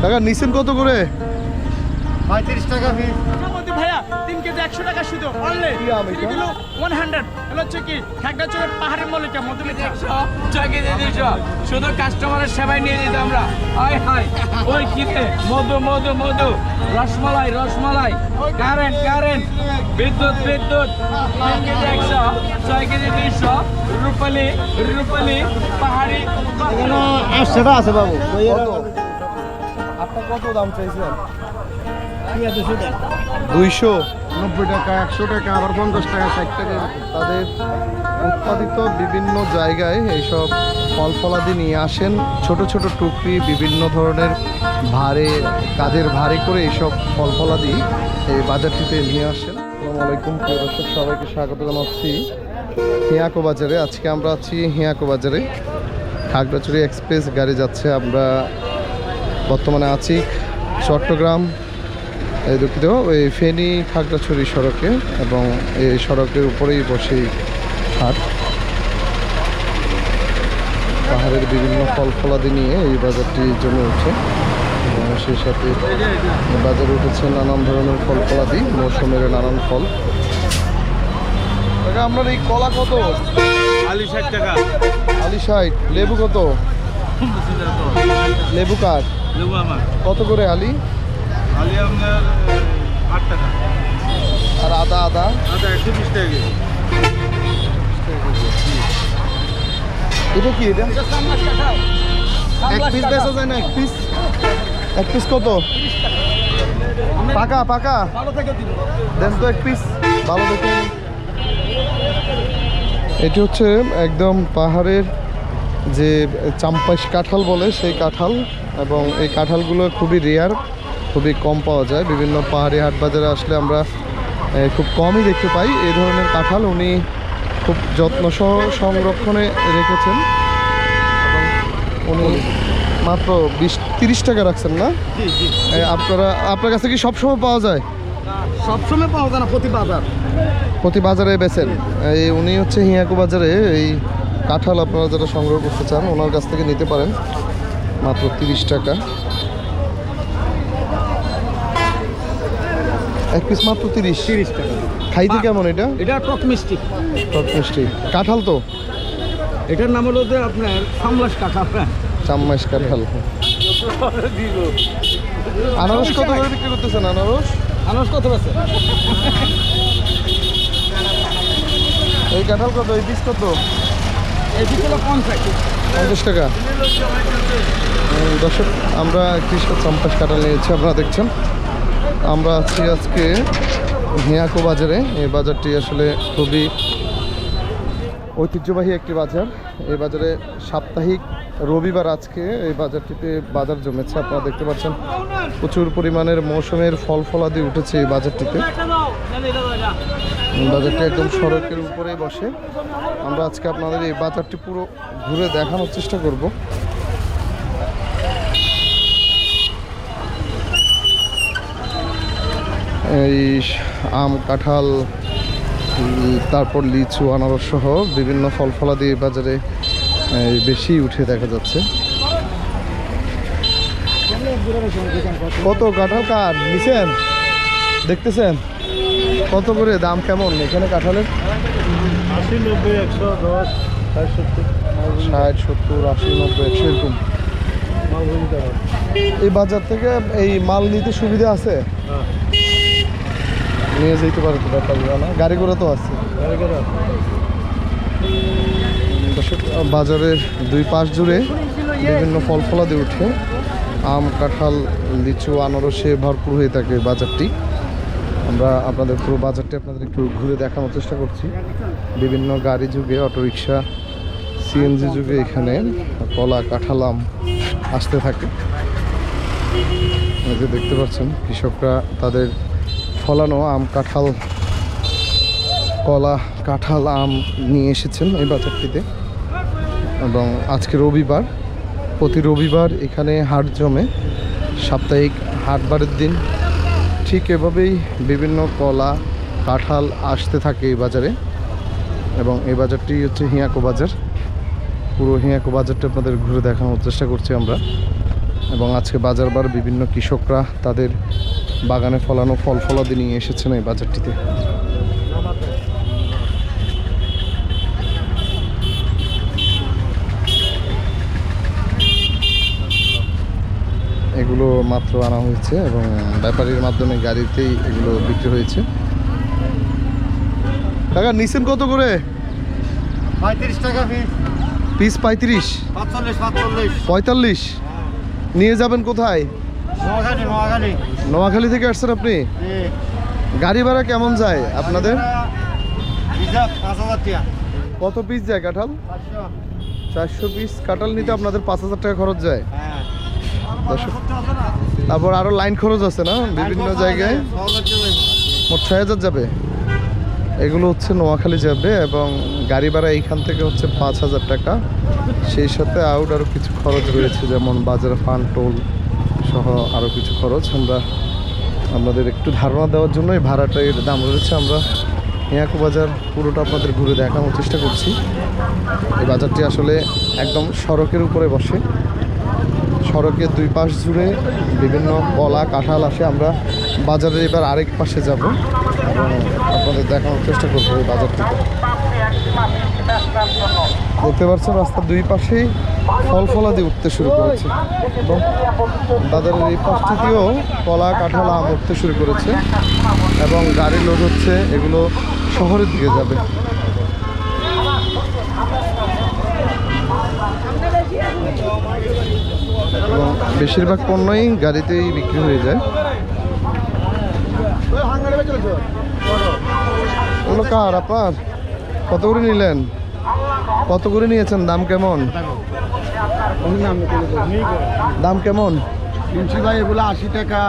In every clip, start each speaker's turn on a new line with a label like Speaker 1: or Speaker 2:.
Speaker 1: কাকা নিছেন কত করে?
Speaker 2: পঁয়ত্রিশ টাকা
Speaker 3: ভাইয়া তিন কেজি একশো টাকা শুধু অনলি
Speaker 1: কি
Speaker 3: কিলো ওয়ান হান্ড্রেড হচ্ছে কি পাহাড়ের মল্লিকা মধুমিতা।
Speaker 4: ছয় কেজি শুধু কাস্টমারের সেবায় নিয়ে যেত আমরা। হাই হাই ওই মধু মধু মধু। রসমালাই রসমালাই। কারেন্ট কারেন্ট বিদ্যুৎ বিদ্যুৎ। তিন কেজি একশো ছয় কেজি দুইশো। রূপালি রূপালি পাহাড়ি
Speaker 2: সেটা আছে বাবু
Speaker 1: আপনার কত দাম চাইছেন দুইশো।
Speaker 2: নব্বই টাকা একশো টাকা আবার পঞ্চাশ টাকা ষাট টাকা
Speaker 1: তাদের উৎপাদিত বিভিন্ন জায়গায় এইসব ফল ফলাদি নিয়ে আসেন। ছোট ছোট টুকরি বিভিন্ন ধরনের ভারে কাজের ভারে করে এইসব ফল ফলাদি এই বাজারটিতে নিয়ে আসেন। আসসালামু আলাইকুম প্রিয় দর্শক সবাইকে স্বাগত জানাচ্ছি হিয়াকো বাজারে। আজকে আমরা আছি হিয়াকো বাজারে। খাগড়াছড়ি এক্সপ্রেস গাড়ি যাচ্ছে। আমরা বর্তমানে আছি চট্টগ্রাম এই দুঃখিত ওই ফেনী খাগড়াছড়ি সড়কে এবং এই সড়কের উপরেই বসে এই হাট। পাহাড়ের বিভিন্ন ফল ফলাদি নিয়ে এই বাজারটি জমে ওঠে এবং সেই সাথে বাজারে উঠেছে নানান ধরনের ফল ফলাদি মৌসুমের নানান ফল। আপনার এই কলা কত?
Speaker 2: আলু ষাট টাকা।
Speaker 1: আলি ষাট লেবু কত? লেবু কাঠ
Speaker 2: লেবু আমার।
Speaker 1: কত করে আলি?
Speaker 2: আলু আপনার আট টাকা।
Speaker 1: আর আদা আদা?
Speaker 2: আচ্ছা একশো বিশ টাকা কেজি।
Speaker 1: এটা কি এটা? এক পিস বেচা যায় না এক পিস এক পিস কত? পাকা পাকা? দেন। তো এক পিস ভালো দেখে এটি হচ্ছে একদম পাহাড়ের যে চাম্পাইশ কাঁঠাল বলে সেই কাঁঠাল। এবং এই কাঁঠালগুলো খুবই রেয়ার খুবই কম পাওয়া যায়। বিভিন্ন পাহাড়ি হাট বাজারে আসলে আমরা খুব কমই দেখতে পাই। এই ধরনের কাঁঠাল উনি খুব যত্ন সহ সংরক্ষণে রেখেছেন। এবং উনি মাত্র বিশ তিরিশ টাকা রাখছেন না? আপনারা আপনার কাছে কি সবসময় পাওয়া যায়?
Speaker 2: সবসময় পাওয়া যায় না প্রতি বাজার।
Speaker 1: প্রতি বাজারে বেচেন? এই উনি হচ্ছে হিয়াকু বাজারে এই কাঁঠাল আপনারা যারা সংগ্রহ করতে চান ওনার কাছ থেকে নিতে পারেন। মাত্র তিরিশ টাকা। এক পিস মাত্র তিরিশ।
Speaker 2: তিরিশ টাকা।
Speaker 1: খাইতে কেমন এটা?
Speaker 2: এটা টক মিষ্টি।
Speaker 1: টক মিষ্টি। কাঁঠাল তো?
Speaker 2: এটার নাম হলো যে আপনার সামলাস কাঠা আপনার
Speaker 1: চাম্মাইশ কাঁঠাল। আনারস কত করে বিক্রি করতেছেন আনারস?
Speaker 2: আনারস কত আছে?
Speaker 1: এই কাঁঠাল কত? এই পিস কত?
Speaker 2: এই পিস হলো পঞ্চাশ।
Speaker 1: পঞ্চাশ টাকা। দর্শক, আমরা কৃষক চাম্পাস কাটা নিয়েছি, আপনারা দেখছেন। আমরা আছি আজকে হিয়াকো বাজারে। এই বাজারটি আসলে খুবই ঐতিহ্যবাহী একটি বাজার। এই বাজারে সাপ্তাহিক রবিবার আজকে এই বাজারটিতে বাজার জমেছে, আপনারা দেখতে পাচ্ছেন। প্রচুর পরিমাণের মৌসুমের ফল ফলাদি উঠেছে এই বাজারটিতে। বাজারটি একদম সড়কের উপরেই বসে। আমরা আজকে আপনাদের এই বাজারটি পুরো ঘুরে দেখানোর চেষ্টা করব। এই আম, কাঁঠাল, তারপর লিচু, আনারস সহ বিভিন্ন ফল ফলাদি বাজারে বেশি উঠে দেখা যাচ্ছে। কত কাঁঠাল কার? নিছেন? দেখতেছেন? কত করে দাম কেমন এখানে কাঁঠালের?
Speaker 2: আশি নব্বই একশো দশ ষাট সত্তর
Speaker 1: ষাট সত্তর আশি নব্বই একশো এরকম। এই বাজার থেকে এই মাল নিতে সুবিধা আছে? নিয়ে যেতে পারে তো ব্যাপার না গাড়ি ঘোড়া তো আছে। বাজারের দুই পাশ জুড়ে বিভিন্ন ফল ফলাদি উঠে। আম কাঁঠাল লিচু আনারসে ভরপুর হয়ে থাকে বাজারটি। আমরা আপনাদের পুরো বাজারটি আপনাদের একটু ঘুরে দেখানোর চেষ্টা করছি। বিভিন্ন গাড়ি যুগে, অটোরিকশা, সিএনজি যুগে এখানে কলা, কাঁঠাল, আম আসতে থাকে। যে দেখতে পাচ্ছেন, কৃষকরা তাদের ফলানো আম, কাঁঠাল, কলা, কাঁঠাল, আম নিয়ে এসেছেন এই বাজারটিতে। এবং আজকে রবিবার, প্রতি রবিবার এখানে হাট জমে। সাপ্তাহিক হাটবারের দিন ঠিক এভাবেই বিভিন্ন কলা, কাঁঠাল আসতে থাকে এই বাজারে এবং এই বাজারটি হচ্ছে হিয়াকো বাজার। পুরো হিয়াকো বাজারটি আপনাদের ঘুরে দেখানোর চেষ্টা করছি আমরা এবং আজকে বাজারবার বিভিন্ন কৃষকরা তাদের বাগানে ফলানো ফল ফলাদি নিয়ে এসেছেন এই বাজারটিতে। এগুলো মাত্র আনা হয়েছে এবং ব্যাপারীর মাধ্যমে গাড়িতেই এগুলো বিক্রি হয়েছে। কাকা নিছেন কত করে?
Speaker 2: পঁয়ত্রিশ টাকা পিস
Speaker 1: পঁয়ত্রিশ। পঁয়তাল্লিশ। নিয়ে যাবেন কোথায়?
Speaker 2: নোয়াখালী
Speaker 1: থেকে আসছেন আপনি? গাড়ি ভাড়া কেমন যায় আপনাদের?
Speaker 2: টাকা
Speaker 1: কত পিস যায় কাঁঠাল? চারশো পিস কাঁঠাল নিতে আপনাদের পাঁচ হাজার টাকা খরচ যায়। তারপর আরও লাইন খরচ আছে না? বিভিন্ন জায়গায়। মোট ছয় হাজার যাবে। এগুলো হচ্ছে নোয়াখালী যাবে এবং গাড়ি ভাড়া এইখান থেকে হচ্ছে পাঁচ হাজার টাকা। সেই সাথে আউট আরও কিছু খরচ রয়েছে, যেমন বাজার ফান্ড টোল সহ আরও কিছু খরচ। আমরা আপনাদের একটু ধারণা দেওয়ার জন্য এই ভাড়াটা এর দাম রয়েছে। আমরা হিয়াকু বাজার পুরোটা আপনাদের ঘুরে দেখানোর চেষ্টা করছি। এই বাজারটি আসলে একদম সড়কের উপরে বসে। সড়কের দুই পাশ জুড়ে বিভিন্ন কলা, কাঁঠাল আসে। আমরা বাজারের এবার আরেক পাশে যাব। এবং আপনাদের দেখানোর চেষ্টা করব এই বাজার থেকে দেখতে পাচ্ছেন, রাস্তার দুই পাশেই ফল ফলাদি উঠতে শুরু করেছে। এবং বাজারের এই পাশ থেকেও কলা, কাঁঠাল, আম উঠতে শুরু করেছে। এবং গাড়ি লোড হচ্ছে, এগুলো শহরের দিকে যাবে। বেশিরভাগ পণ্যই গাড়িতেই বিক্রি হয়ে যায়। ওগুলো কার আপনার? কত করে নিলেন? কত করে নিয়েছেন? দাম কেমন? দাম কেমন?
Speaker 2: কিনছি ভাই এগুলো আশি টাকা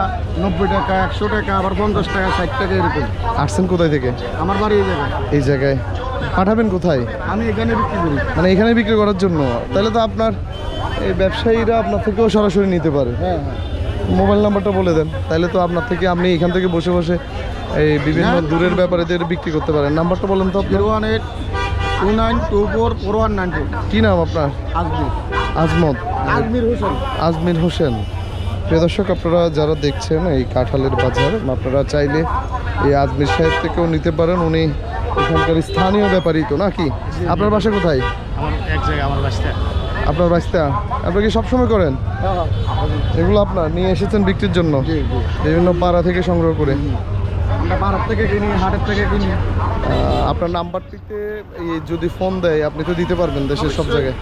Speaker 2: নব্বই টাকা একশো টাকা আবার পঞ্চাশ টাকা ষাট টাকা এরকম।
Speaker 1: আসছেন কোথায় থেকে?
Speaker 2: আমার বাড়ি এই জায়গায়।
Speaker 1: এই জায়গায়। পাঠাবেন কোথায়?
Speaker 2: আমি এখানে বিক্রি করি।
Speaker 1: মানে এখানে বিক্রি করার জন্য? তাহলে তো আপনার এই ব্যবসায়ীরা আপনার থেকেও সরাসরি নিতে পারে।
Speaker 2: হ্যাঁ হ্যাঁ।
Speaker 1: মোবাইল নাম্বারটা বলে দেন। তাহলে তো আপনার থেকে আপনি এখান থেকে বসে বসে এই বিভিন্ন
Speaker 2: হ্যাঁ।
Speaker 1: দূরের ব্যাপারে বিক্রি করতে পারেন। নাম্বারটা বলেন তো
Speaker 2: zero one eight two nine two four four one nine two.
Speaker 1: কী নাম আপনার?
Speaker 2: আজমির।
Speaker 1: আজমত।
Speaker 2: আজমির হোসেন।
Speaker 1: আজমির হোসেন। প্রিয় দর্শক আপনারা যারা দেখছেন এই কাঁঠালের বাজার আপনারা চাইলে এই আজমির সাহেব থেকেও নিতে পারেন। উনি এখানকার স্থানীয় ব্যাপারই তো নাকি? আপনার বাসা কোথায়? আপনার বাসটা আপনার কি সবসময় করেন? এগুলো আপনার নিয়ে এসেছেন বিক্রির জন্য? বিভিন্ন পাড়া থেকে সংগ্রহ করে।
Speaker 2: আমরা পাড়ার থেকে কিনি হাটের থেকে কিনি।
Speaker 1: আপনার নাম্বারটিতে যদি ফোন দেয় আপনি তো দিতে পারবেন দেশের সব জায়গায়।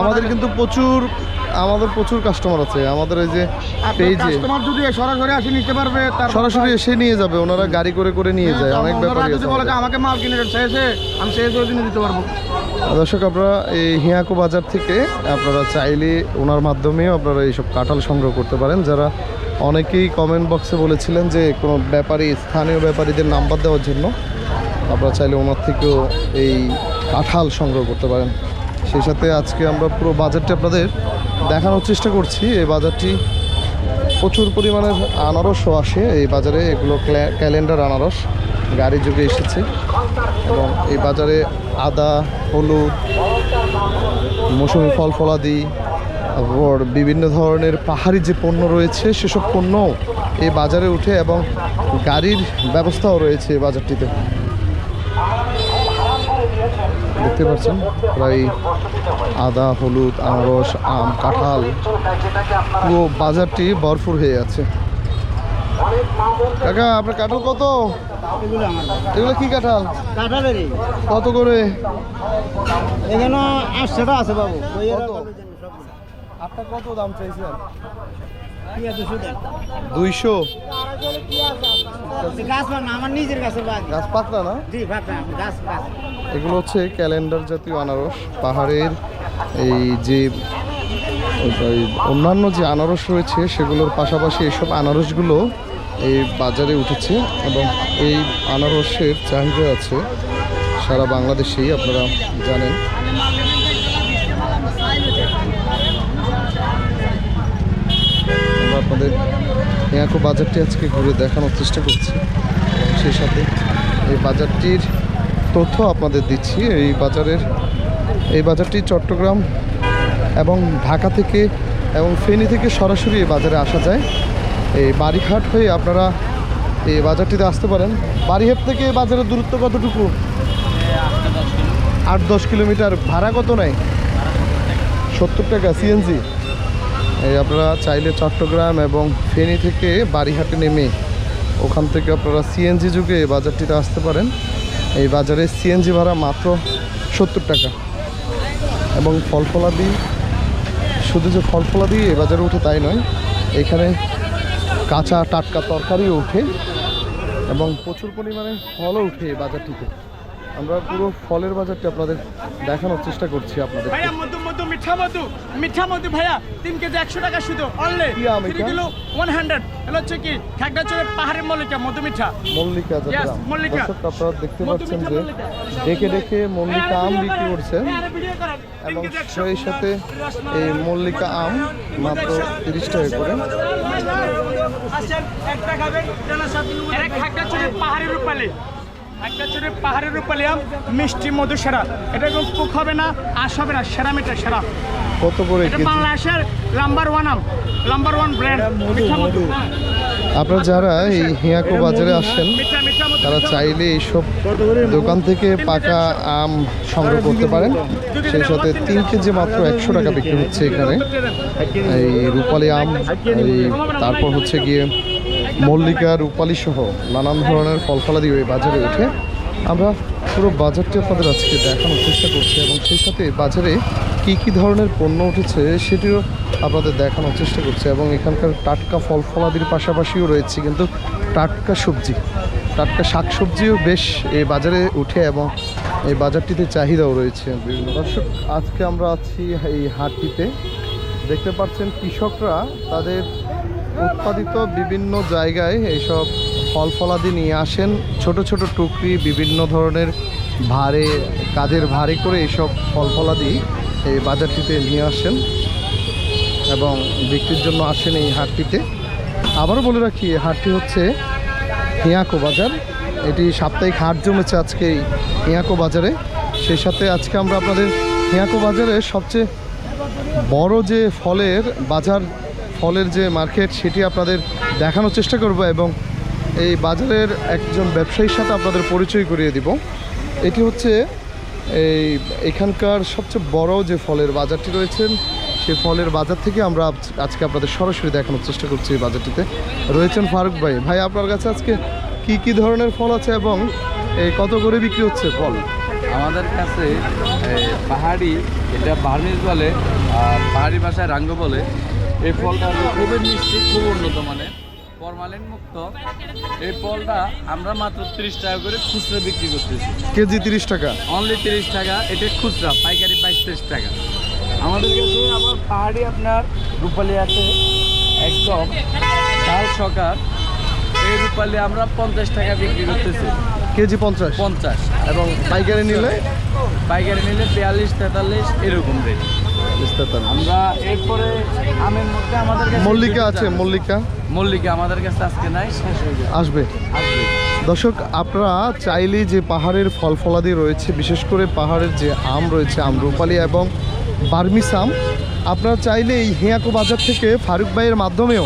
Speaker 1: আমাদের কিন্তু প্রচুর আমাদের প্রচুর কাস্টমার আছে। আমাদের এই যে পেজে
Speaker 2: কাস্টমার যদি সরাসরি আসি নিতে পারবে তার
Speaker 1: সরাসরি এসে নিয়ে যাবে ওনারা গাড়ি করে করে নিয়ে যায়। অনেক
Speaker 2: ওনারা
Speaker 1: ব্যাপারই
Speaker 2: যদি
Speaker 1: আছে
Speaker 2: বলে যে
Speaker 1: আমাদের।
Speaker 2: আমাকে মাল কিনে চেয়েছে আমি দিনে দিতে পারব।
Speaker 1: দর্শক আপনারা এই হিয়াকো বাজার থেকে আপনারা চাইলে ওনার মাধ্যমেও আপনারা এইসব কাঁঠাল সংগ্রহ করতে পারেন। যারা অনেকেই কমেন্ট বক্সে বলেছিলেন যে কোনো ব্যাপারী, স্থানীয় ব্যাপারীদের নাম্বার দেওয়ার জন্য। আপনারা চাইলে ওনার থেকেও এই কাঁঠাল সংগ্রহ করতে পারেন। সেই সাথে আজকে আমরা পুরো বাজারটি আপনাদের দেখানোর চেষ্টা করছি। এই বাজারটি প্রচুর পরিমাণের আনারসও আসে। এই বাজারে এগুলো ক্যা- ক্যালেন্ডার আনারস, গাড়ি যুগে এসেছে। এবং এই বাজারে আদা, হলুদ, মৌসুমি ফল ফলাদি তারপর বিভিন্ন ধরনের পাহাড়ি যে পণ্য রয়েছে সেসব পণ্য এই বাজারে উঠে এবং গাড়ির ব্যবস্থাও রয়েছে এই বাজারটিতে। দেখতে পাচ্ছেন প্রায় আদা হলুদ আনারস আম কাঁঠাল পুরো বাজারটি ভরপুর হয়ে আছে। কাকা আপনার কাঁঠাল কত?
Speaker 2: এগুলো
Speaker 1: কি কাঁঠাল?
Speaker 2: কাঁঠালেরই।
Speaker 1: কত করে?
Speaker 2: এখানে আটশোটা আছে বাবু।
Speaker 1: কত? আপনার কত দাম চাইছেন?
Speaker 2: কি আছে শুধু
Speaker 1: দুইশো
Speaker 2: গাছ বাড়ি।
Speaker 1: গাছ না? এগুলো হচ্ছে ক্যালেন্ডার জাতীয় আনারস। পাহাড়ের এই যে অন্যান্য যে আনারস রয়েছে সেগুলোর পাশাপাশি এইসব আনারসগুলো এই বাজারে উঠেছে এবং এই আনারসের চাহিদা আছে। সারা বাংলাদেশেই আপনারা জানেন আমরা আপনাদের ইয়াকো বাজারটি আজকে ঘুরে দেখানোর চেষ্টা করছি। সেই সাথে এই বাজারটির তথ্য আপনাদের দিচ্ছি। এই বাজারের, এই বাজারটি চট্টগ্রাম এবং ঢাকা থেকে এবং ফেনী থেকে সরাসরি এই বাজারে আসা যায়। এই বাড়িঘাট হয়ে আপনারা এই বাজারটিতে আসতে পারেন। বাড়িহাট থেকে বাজারের দূরত্ব কতটুকু? আট দশ কিলোমিটার। ভাড়া কত নেয়? সত্তর টাকা সিএনজি এই আপনারা চাইলে চট্টগ্রাম এবং ফেনী থেকে বাড়িহাটে নেমে ওখান থেকে আপনারা সিএনজি যুগে এই বাজারটিতে আসতে পারেন। এই বাজারে সিএনজি ভাড়া মাত্র সত্তর টাকা। এবং ফল ফলাদি শুধু যে ফল ফলাদি এ বাজারে উঠে তাই নয়, এখানে কাঁচা টাটকা তরকারিও ওঠে এবং প্রচুর পরিমাণে ফলও উঠে এই বাজারটিতে। আমরা পুরো ফলের বাজারটি আপনাদের দেখানোর চেষ্টা করছি আপনাদের
Speaker 3: ভাইয়া মধু মধু মিঠা মধু মিঠা মধু ভাইয়া তিন কেজি একশো টাকা শুধু only three kilo one hundred এগুলো হচ্ছে কি খাগড়াছড়ির পাহাড়ের মল্লিকা মধু মিঠা।
Speaker 1: মল্লিকা
Speaker 3: মল্লিকা।
Speaker 1: আপনারা দেখতে পাচ্ছেন যে
Speaker 3: মল্লিকা।
Speaker 1: ডেকে ডেকে মল্লিকা আম বিক্রি করছেন এবং সেই সাথে এই মল্লিকা আম মাত্র তিরিশ টাকা করে।
Speaker 3: খাগড়াছড়ির পাহাড়ের রূপালি। খাগড়াছড়ির পাহাড়ের রূপালি আম মিষ্টি মধু সেরা। এটা কোনো কুক হবে না আশ হবে না সেরা মিঠা সেরা।
Speaker 1: কত করে
Speaker 3: এটা বাংলাদেশের নাম্বার ওয়ান আম নাম্বার ওয়ান ব্র্যান্ড মিঠা মধু।
Speaker 1: আপনারা যারা এই হিয়াকো বাজারে আসেন তারা চাইলে এইসব দোকান থেকে পাকা আম সংগ্রহ করতে পারেন। সেই সাথে তিন কেজি মাত্র একশো টাকা বিক্রি হচ্ছে এখানে। এই রূপালি আম তারপর হচ্ছে গিয়ে মল্লিকা, রূপালি সহ নানান ধরনের ফল ফলাদি ওই বাজারে উঠে আমরা পুরো বাজারটি আপনাদের আজকে দেখানোর চেষ্টা করছি এবং সেই সাথে বাজারে কি কি ধরনের পণ্য উঠেছে সেটিও আপনাদের দেখানোর চেষ্টা করছি এবং এখানকার টাটকা ফল ফলাদির পাশাপাশিও রয়েছে কিন্তু টাটকা সবজি। টাটকা শাকসবজিও বেশ এই বাজারে উঠে এবং এই বাজারটিতে চাহিদাও রয়েছে। বিভিন্ন দর্শক, আজকে আমরা আছি এই হাটটিতে। দেখতে পাচ্ছেন কৃষকরা তাদের উৎপাদিত বিভিন্ন জায়গায় এইসব ফল ফলাদি নিয়ে আসেন। ছোট ছোট টুকরি, বিভিন্ন ধরনের ভারে, কাজের ভারে করে এইসব ফল ফলাদি এই বাজারটিতে নিয়ে আসেন এবং বিক্রির জন্য আসেন এই হাটটিতে। আবারও বলে রাখি হাটটি হচ্ছে হিয়াকো বাজার। এটি সাপ্তাহিক হাট জমেছে আজকে এই হিয়াকো বাজারে। সেই সাথে আজকে আমরা আপনাদের হিয়াকো বাজারে সবচেয়ে বড় যে ফলের বাজার ফলের যে মার্কেট, সেটি আপনাদের দেখানোর চেষ্টা করব এবং এই বাজারের একজন ব্যবসায়ীর সাথে আপনাদের পরিচয় করিয়ে দিব। এটি হচ্ছে এই এখানকার সবচেয়ে বড় যে ফলের বাজারটি রয়েছেন সেই ফলের বাজার থেকে আমরা আজ- আজকে আপনাদের সরাসরি দেখানোর চেষ্টা করছি এই বাজারটিতে। রয়েছেন ফারুক ভাই। ভাই, আপনার কাছে আজকে কি কি ধরনের ফল আছে এবং এই কত করে বিক্রি হচ্ছে ফল?
Speaker 4: আমাদের কাছে পাহাড়ি, এটা বার্মিজ বলে, আর পাহাড়ি ভাষায় রাঙ্গ বলে এই ফলটা খুবই মিষ্টি খুব উন্নত মানের। ফরমালিন মুক্ত। এই ফলটা আমরা মাত্র তিরিশ টাকা করে খুচরা বিক্রি করতেছি।
Speaker 1: কেজি তিরিশ টাকা।
Speaker 4: অনলি তিরিশ টাকা এটা খুচরা পাইকারি বাইশ তিরিশ টাকা। আমাদের কাছে আমার পাহাড়ি আপনার রূপালি আছে একদম। ডাল সকার এই রূপালি আমরা পঞ্চাশ টাকা বিক্রি করতেছি।
Speaker 1: কেজি পঞ্চাশ।
Speaker 4: পঞ্চাশ।
Speaker 1: এবং পাইকারি নিলে?
Speaker 4: পাইকারি নিলে বিয়াল্লিশ তেতাল্লিশ এরকম রেট আমরা এরপরে আমের মধ্যে আমাদের কাছে
Speaker 1: মল্লিকা আছে মল্লিকা।
Speaker 4: মল্লিকা আমাদের কাছে আজকে নাই শেষ হয়ে যাবে
Speaker 1: আসবে।
Speaker 4: আসবে।
Speaker 1: দর্শক আপনারা চাইলে যে পাহাড়ের ফল ফলাদি রয়েছে বিশেষ করে পাহাড়ের যে আম রয়েছে আম রূপালি এবং বার্মিস আম আপনারা চাইলে এই হেঁয়াকো বাজার থেকে ফারুক ভাইয়ের মাধ্যমেও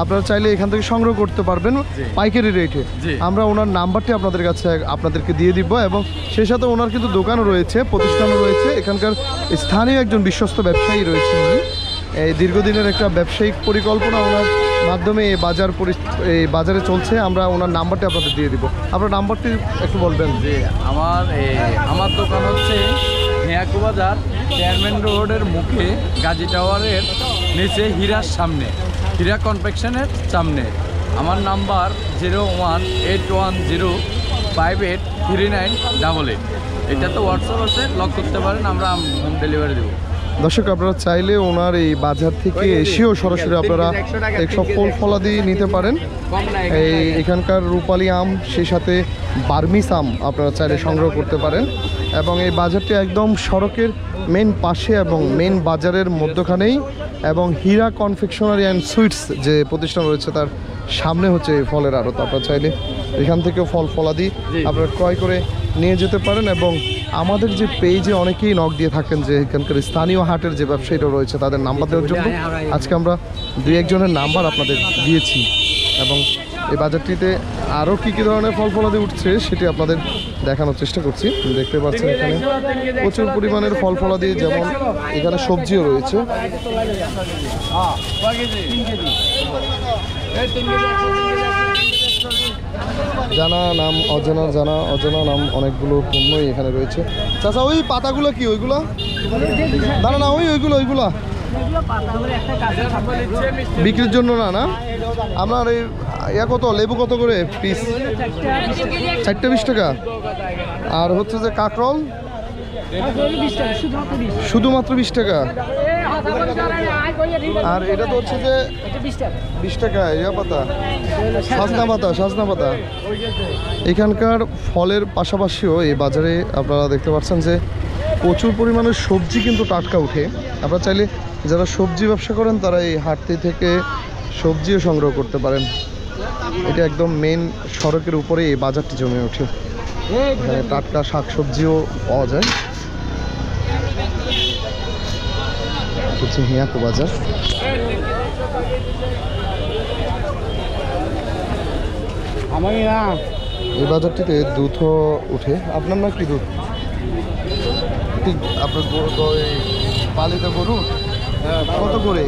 Speaker 1: আপনারা চাইলে এখান থেকে সংগ্রহ করতে পারবেন পাইকারি রেটে। আমরা ওনার নাম্বারটি আপনাদের কাছে আপনাদেরকে দিয়ে দিব এবং সেই সাথে ওনার কিন্তু দোকানও রয়েছে প্রতিষ্ঠানও রয়েছে। এখানকার স্থানীয় একজন বিশ্বস্ত ব্যবসায়ী রয়েছে উনি। এই দীর্ঘদিনের একটা ব্যবসায়িক পরিকল্পনা ওনার মাধ্যমে এই বাজার এই বাজারে চলছে। আমরা ওনার নাম্বারটি আপনাদের দিয়ে দিব। আপনার নাম্বারটি একটু বলবেন।
Speaker 4: যে আমার আমার দোকান হচ্ছে হেয়াকু বাজার চেয়ারম্যান রোডের মুখে গাজী টাওয়ারের নিচে হীরার সামনে। হীরা কনফেকশনের সামনে। আমার number zero one eight one zero five eight three nine double eight. এটা তো হোয়াটসঅ্যাপ আছে লক করতে পারেন আমরা হোম ডেলিভারি দেবো।
Speaker 1: দর্শক আপনারা চাইলে ওনার এই বাজার থেকে এসেও সরাসরি আপনারা এইসব ফল ফলাদি নিতে পারেন। এই এখানকার রূপালি আম সেই সাথে বার্মিস আম আপনারা চাইলে সংগ্রহ করতে পারেন। এবং এই বাজারটি একদম সড়কের মেন পাশে এবং মেন বাজারের মধ্যখানেই এবং হীরা কনফেকশনারি অ্যান্ড সুইটস যে প্রতিষ্ঠান রয়েছে তার সামনে হচ্ছে এই ফলের আড়ত। আপনারা চাইলে এখান থেকেও ফল ফলাদি আপনারা ক্রয় করে নিয়ে যেতে পারেন এবং আমাদের যে পেজে অনেকেই নক দিয়ে থাকেন যে এখানকার স্থানীয় হাটের যে ব্যবসায়ীরা রয়েছে তাদের নাম্বার দেওয়ার জন্য। আজকে আমরা দুই একজনের নাম্বার আপনাদের দিয়েছি এবং এই বাজারটিতে আরও কী কী ধরনের ফল ফলাদি উঠছে সেটি আপনাদের দেখানোর চেষ্টা করছি। দেখতে পাচ্ছেন এখানে প্রচুর পরিমাণের ফল ফলাদি যেমন এখানে সবজিও রয়েছে। জানা নাম, অজানা জানা, অজানা নাম অনেকগুলো পণ্যই এখানে রয়েছে। চাচা, ওই পাতাগুলো কি, ওইগুলো? না না, ওই, ওইগুলো ওইগুলো। বিক্রির জন্য না না? আপনার এই, ইয়া কত? লেবু কত করে পিস চারটে বিশ টাকা। আর হচ্ছে যে কাকরল? শুধুমাত্র বিশ টাকা। আর এটা তো হচ্ছে যে বিশ টাকা, ইয়া পাতা। সাজনা পাতা সাজনা পাতা। এখানকার ফলের পাশাপাশিও এই বাজারে আপনারা দেখতে পাচ্ছেন যে প্রচুর পরিমাণে সবজি কিন্তু টাটকা উঠে আপনারা চাইলে যারা সবজি ব্যবসা করেন তারা এই হাটটি থেকে সবজিও সংগ্রহ করতে পারেন। এটা একদম মেন সড়কের উপরে এই বাজারটি জমে ওঠে। এখানে টাটকা শাক সবজিও পাওয়া যায়। হচ্ছে হিয়াকো বাজার।
Speaker 2: আমি না
Speaker 1: এই বাজারটিতে দুধও উঠে আপনার না কি দুধ? আপনার পালিত গরু? কত করে?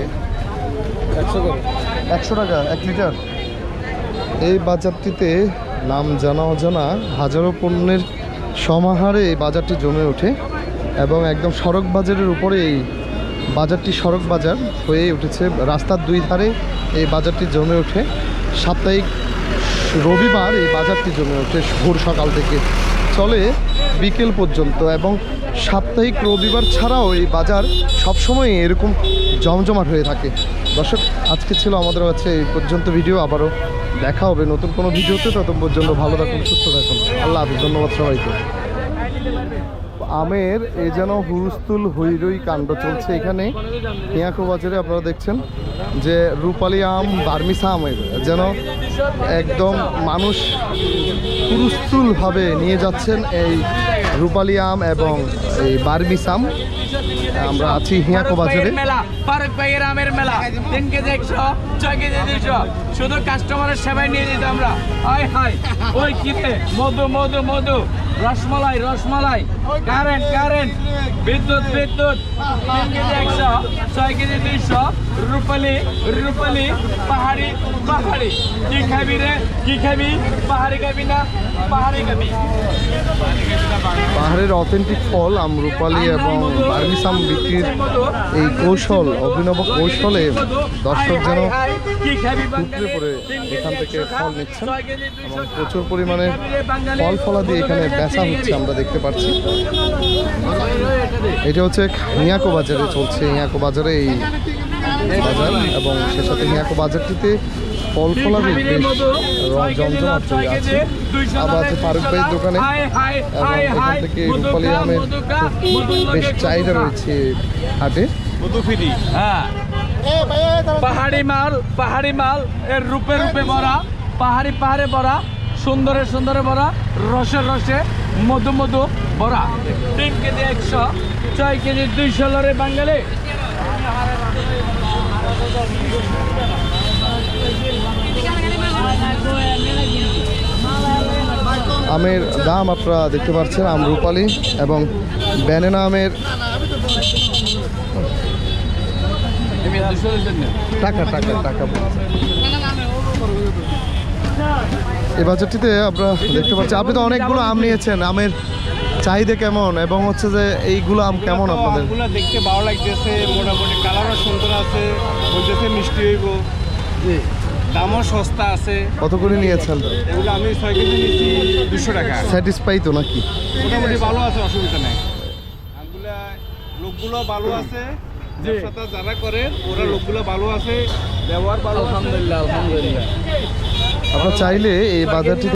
Speaker 2: একশো করে।
Speaker 1: একশো টাকা এক লিটার। এই বাজারটিতে নাম জানা অজানা হাজারো পণ্যের সমাহারে এই বাজারটি জমে ওঠে এবং একদম সড়ক বাজারের উপরে এই বাজারটি সড়ক বাজার হয়ে উঠেছে। রাস্তার দুই ধারে এই বাজারটি জমে ওঠে। সাপ্তাহিক রবিবার এই বাজারটি জমে ওঠে ভোর সকাল থেকে। চলে বিকেল পর্যন্ত এবং সাপ্তাহিক রবিবার ছাড়াও এই বাজার সবসময় এরকম জমজমাট হয়ে থাকে। দর্শক, আজকে ছিল আমাদের কাছে এই পর্যন্ত ভিডিও আবারও দেখা হবে নতুন কোনো ভিডিওতে তত পর্যন্ত ভালো থাকুন, সুস্থ থাকুন। আল্লাহ হাফিজ, ধন্যবাদ সবাইকে। আমের এ যেন হুরুস্তুল হৈরই কাণ্ড চলছে এখানে। হিয়াকো বাজারে আপনারা দেখছেন যে রূপালি আম বার্মিসা আমের যেন একদম মানুষ হুরুস্তুলভাবে নিয়ে যাচ্ছেন এই রূপালি আম এবং এই বার্মিস আম। আমরা আছি হিয়াকো বাজারে
Speaker 4: ফারুক ভাইয়ের আমের মেলা। তিন কেজি একশো ছয় কেজি দুইশো। শুধু কাস্টমারের সেবায় নিয়ে যেতে আমরা। হাই হাই ওই কিতে মধু মধু মধু। রসমালাই রসমালাই। Current current. বিদ্যুৎ বিদ্যুৎ। তিন কেজি একশো ছয় কেজি দুইশো। রূপালি রূপালি পাহাড়ি পাহাড়ি। কি খাবি রে? কি খাবি? পাহাড়ি খাবি না? পাহাড়ি খাবি।
Speaker 1: পাহাড়ের অথেন্টিক ফল আম রূপালি এবং বার্মিসাম বিক্রির এই কৌশল অভিনব কৌশলে দর্শক যেন উপরে পড়ে এখান থেকে ফল নিচ্ছেন এবং প্রচুর পরিমাণে ফল ফলা দিয়ে এখানে বেচা হচ্ছে আমরা দেখতে পাচ্ছি। এটা হচ্ছে হিয়াকো বাজারে চলছে। হিয়াকো বাজারে এই বাজার এবং সে সাথে হিয়াকো বাজারটিতে ফল ফলাদি বেশ রং জমজমাট হয়ে আছে। আবার আছে ফারুক ভাইয়ের দোকানে। এবং এখান থেকে রূপালী আমের বেশ চাহিদা রয়েছে হাটে।
Speaker 4: হ্যাঁ। পাহাড়ি মাল পাহাড়ি মাল এর রূপে রূপে ভরা। পাহাড়ি পাহাড়ে ভরা। সুন্দরে সুন্দরে ভরা, রসে রসে মধু মধু ভরা তিন কেজি একশো, ছয় কেজি দুইশো লরে বাঙালি
Speaker 1: আমের দাম আপনারা দেখতে পাচ্ছেন, আম রূপালি এবং ব্যানানা আমের টাকা টাকা টাকা। এই বাজারটিতে আমরা দেখতে পাচ্ছি আপনি তো অনেকগুলো আম নিয়েছেন আমের চাহিদা কেমন? এবং হচ্ছে যে এইগুলো আম কেমন আপনাদের?
Speaker 2: দেখতে ভালো লাগতেছে মোটামুটি কালারও সুন্দর আছে বলতেছে মিষ্টি হইব। দামও সস্তা আছে।
Speaker 1: কত করে নিয়েছেন?
Speaker 2: এগুলো আমি ছয় কেজি নিচ্ছি দুশো টাকা।
Speaker 1: স্যাটিসফাই তো নাকি?
Speaker 2: মোটামুটি ভালো আছে অসুবিধা নেই। আমগুলা লোকগুলো ভালো আছে ব্যবসাটা যারা করে ওরা লোকগুলো ভালো আছে ব্যবহার ভালো
Speaker 4: আলহামদুলিল্লাহ আলহামদুলিল্লাহ।
Speaker 1: আপনারা চাইলে এই বাজারটি